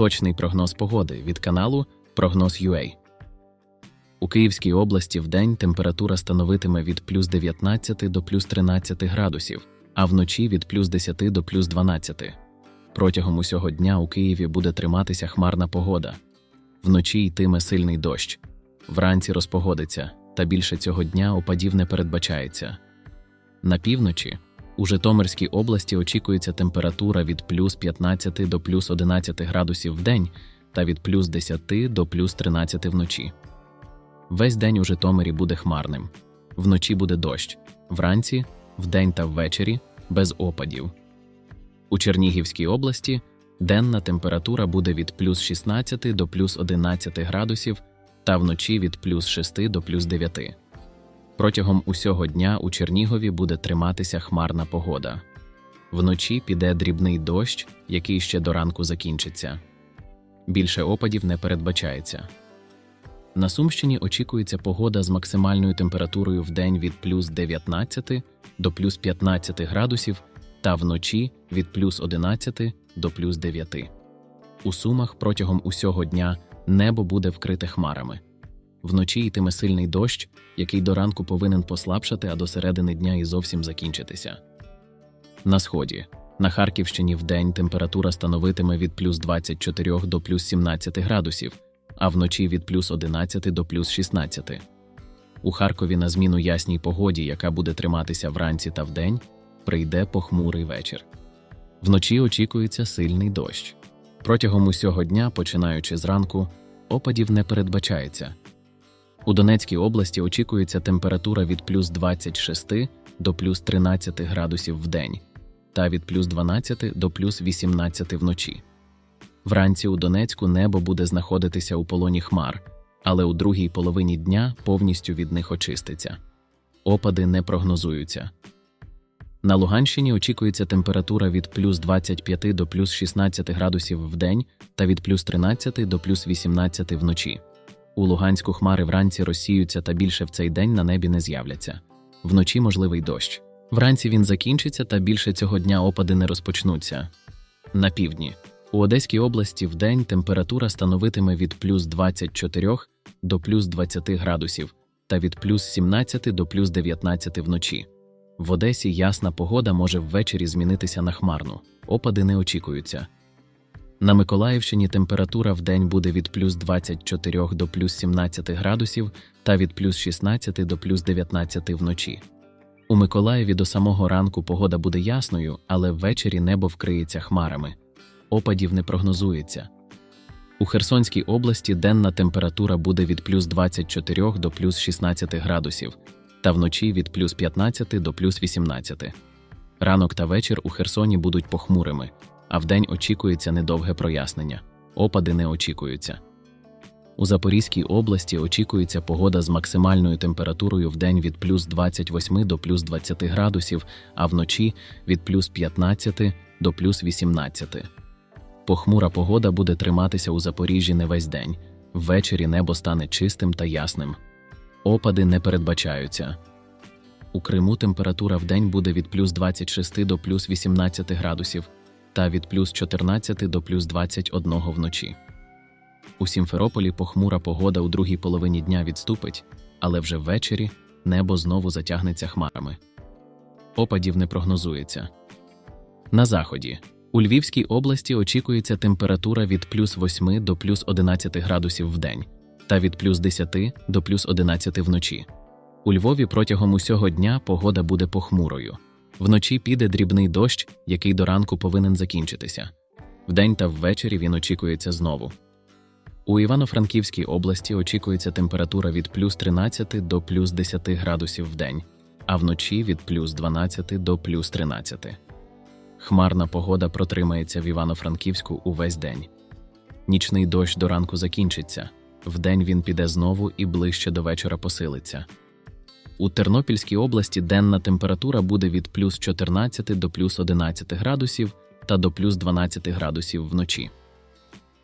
Точний прогноз погоди від каналу Прогноз.UA. У Київській області вдень температура становитиме від плюс 19 до плюс 13 градусів, а вночі від плюс 10 до плюс 12. Протягом усього дня у Києві буде триматися хмарна погода. Вночі йтиме сильний дощ. Вранці розпогодиться, та більше цього дня опадів не передбачається. На півночі у Житомирській області очікується температура від плюс 15 до плюс 11 градусів в день та від плюс 10 до плюс 13 вночі. Весь день у Житомирі буде хмарним. Вночі буде дощ, вранці, вдень та ввечері без опадів. У Чернігівській області денна температура буде від плюс 16 до плюс 11 градусів та вночі від плюс 6 до плюс 9. Протягом усього дня у Чернігові буде триматися хмарна погода. Вночі піде дрібний дощ, який ще до ранку закінчиться. Більше опадів не передбачається. На Сумщині очікується погода з максимальною температурою в день від плюс 19 до плюс 15 градусів та вночі від плюс 11 до плюс 9. У Сумах протягом усього дня небо буде вкрите хмарами. Вночі йтиме сильний дощ, який до ранку повинен послабшати, а до середини дня і зовсім закінчитися. На сході. На Харківщині вдень температура становитиме від плюс 24 до плюс 17 градусів, а вночі від плюс 11 до плюс 16. У Харкові на зміну ясній погоді, яка буде триматися вранці та вдень, прийде похмурий вечір. Вночі очікується сильний дощ. Протягом усього дня, починаючи зранку, опадів не передбачається. У Донецькій області очікується температура від плюс 26 до плюс 13 градусів в день та від плюс 12 до плюс 18 вночі. Вранці у Донецьку небо буде знаходитися у полоні хмар, але у другій половині дня повністю від них очиститься. Опади не прогнозуються. На Луганщині очікується температура від плюс 25 до плюс 16 градусів в день та від плюс 13 до плюс 18 вночі. У Луганську хмари вранці розсіються та більше в цей день на небі не з'являться. Вночі можливий дощ. Вранці він закінчиться та більше цього дня опади не розпочнуться. На півдні. У Одеській області в день температура становитиме від плюс 24 до плюс 20 градусів та від плюс 17 до плюс 19 вночі. В Одесі ясна погода може ввечері змінитися на хмарну. Опади не очікуються. На Миколаївщині температура в день буде від плюс 24 до плюс 17 градусів та від плюс 16 до плюс 19 вночі. У Миколаєві до самого ранку погода буде ясною, але ввечері небо вкриється хмарами. Опадів не прогнозується. У Херсонській області денна температура буде від плюс 24 до плюс 16 градусів, та вночі від плюс 15 до плюс 18. Ранок та вечір у Херсоні будуть похмурими, а вдень очікується недовге прояснення. Опади не очікуються. У Запорізькій області очікується погода з максимальною температурою в день від плюс 28 до плюс 20 градусів, а вночі від плюс 15 до плюс 18. Похмура погода буде триматися у Запоріжжі не весь день. Ввечері небо стане чистим та ясним. Опади не передбачаються. У Криму температура в день буде від плюс 26 до плюс 18 градусів та від плюс 14 до плюс 21 вночі. У Сімферополі похмура погода у другій половині дня відступить, але вже ввечері небо знову затягнеться хмарами. Опадів не прогнозується. На заході. У Львівській області очікується температура від плюс 8 до плюс 11 градусів в день та від плюс 10 до плюс 11 вночі. У Львові протягом усього дня погода буде похмурою. Вночі піде дрібний дощ, який до ранку повинен закінчитися. Вдень та ввечері він очікується знову. У Івано-Франківській області очікується температура від плюс 13 до плюс 10 градусів в день, а вночі від плюс 12 до плюс 13. Хмарна погода протримається в Івано-Франківську увесь день. Нічний дощ до ранку закінчиться, вдень він піде знову і ближче до вечора посилиться. У Тернопільській області денна температура буде від плюс 14 до плюс 11 градусів та до плюс 12 градусів вночі.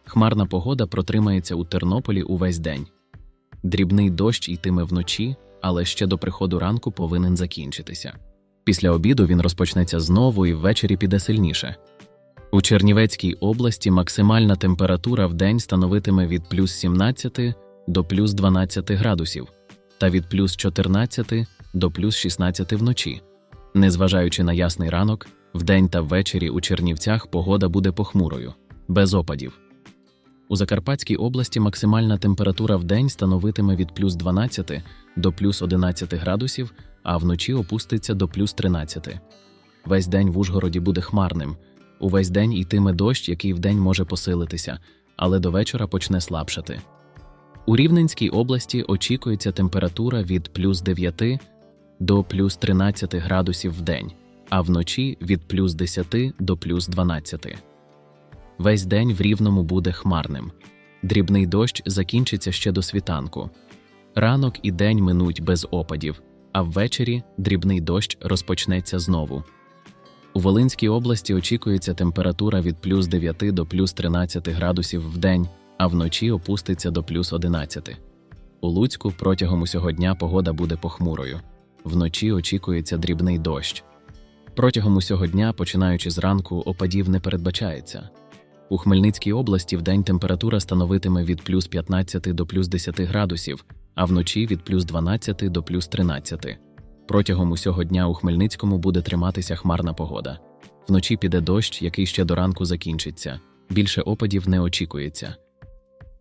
Хмарна погода протримається у Тернополі увесь день. Дрібний дощ йтиме вночі, але ще до приходу ранку повинен закінчитися. Після обіду він розпочнеться знову і ввечері піде сильніше. У Чернівецькій області максимальна температура в день становитиме від плюс 17 до плюс 12 градусів та від плюс 14 до плюс 16 вночі. Незважаючи на ясний ранок, вдень та ввечері у Чернівцях погода буде похмурою, без опадів. У Закарпатській області максимальна температура в день становитиме від плюс 12 до плюс 11 градусів, а вночі опуститься до плюс 13. Весь день в Ужгороді буде хмарним. Увесь день йтиме дощ, який вдень може посилитися, але до вечора почне слабшати. У Рівненській області очікується температура від плюс 9 до плюс 13 градусів в день, а вночі від плюс 10 до плюс 12. Весь день в Рівному буде хмарним. Дрібний дощ закінчиться ще до світанку. Ранок і день минуть без опадів, а ввечері дрібний дощ розпочнеться знову. У Волинській області очікується температура від плюс 9 до плюс 13 градусів в день, а вночі опуститься до плюс 11. У Луцьку протягом усього дня погода буде похмурою. Вночі очікується дрібний дощ. Протягом усього дня, починаючи зранку, опадів не передбачається. У Хмельницькій області вдень температура становитиме від плюс 15 до плюс 10 градусів, а вночі від плюс 12 до плюс 13. Протягом усього дня у Хмельницькому буде триматися хмарна погода. Вночі піде дощ, який ще до ранку закінчиться. Більше опадів не очікується.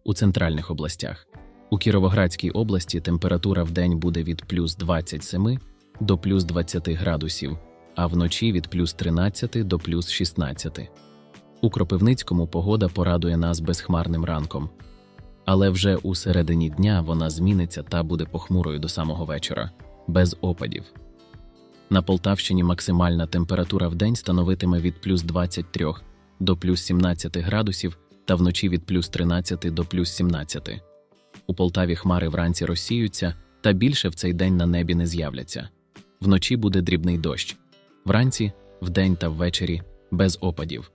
У центральних областях. У Кіровоградській області температура в день буде від плюс 27 до плюс 20 градусів, а вночі від плюс 13 до плюс 16. У Кропивницькому погода порадує нас безхмарним ранком. Але вже у середині дня вона зміниться та буде похмурою до самого вечора, без опадів. На Полтавщині максимальна температура в день становитиме від плюс 23 до плюс 17 градусів та вночі від плюс 13 до плюс 17. У Полтаві хмари вранці розсіються, та більше в цей день на небі не з'являться. Вночі буде дрібний дощ. Вранці, вдень та ввечері без опадів.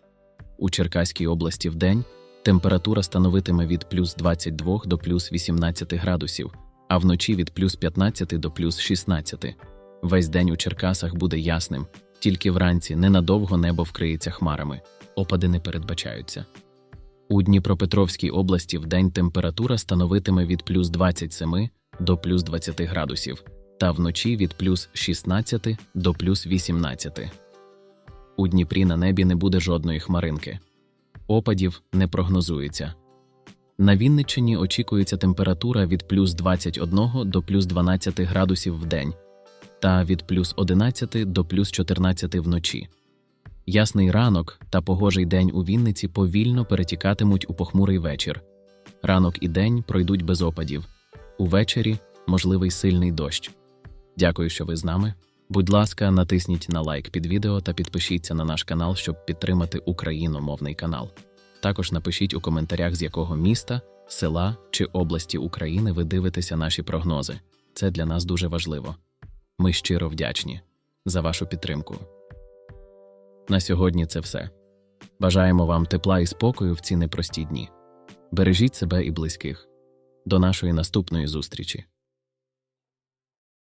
У Черкаській області вдень температура становитиме від плюс 22 до плюс 18 градусів, а вночі від плюс 15 до плюс 16. Весь день у Черкасах буде ясним, тільки вранці ненадовго небо вкриється хмарами, опади не передбачаються. У Дніпропетровській області вдень температура становитиме від плюс 27 до плюс 20 градусів, та вночі від плюс 16 до плюс 18. У Дніпрі на небі не буде жодної хмаринки. Опадів не прогнозується. На Вінниччині очікується температура від плюс 21 до плюс 12 градусів в день та від плюс 11 до плюс 14 вночі. Ясний ранок та погожий день у Вінниці повільно перетікатимуть у похмурий вечір. Ранок і день пройдуть без опадів. Увечері можливий сильний дощ. Дякую, що ви з нами. Будь ласка, натисніть на лайк під відео та підпишіться на наш канал, щоб підтримати україномовний канал. Також напишіть у коментарях, з якого міста, села чи області України ви дивитеся наші прогнози. Це для нас дуже важливо. Ми щиро вдячні за вашу підтримку. На сьогодні це все. Бажаємо вам тепла і спокою в ці непрості дні. Бережіть себе і близьких. До нашої наступної зустрічі!